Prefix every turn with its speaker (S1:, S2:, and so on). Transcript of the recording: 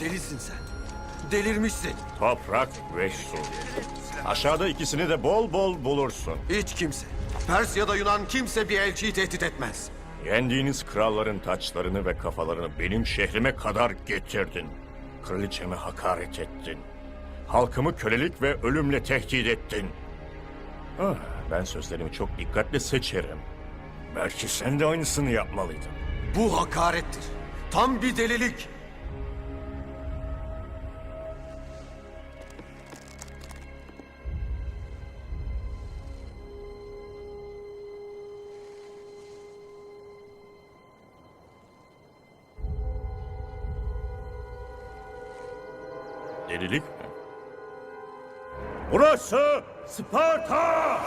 S1: Delisin sen. Delirmişsin.
S2: Toprak ve su. Aşağıda ikisini de bol bol bulursun.
S1: Hiç kimse. Pers ya da Yunan kimse bir elçiyi tehdit etmez.
S2: Yendiğiniz kralların taçlarını ve kafalarını benim şehrime kadar getirdin. Kraliçeme hakaret ettin. Halkımı kölelik ve ölümle tehdit ettin. Ah, ben sözlerimi çok dikkatle seçerim. Belki sen de aynısını yapmalıydın.
S1: Bu hakarettir. Tam bir delilik.
S2: Delilik mi? Burası Sparta!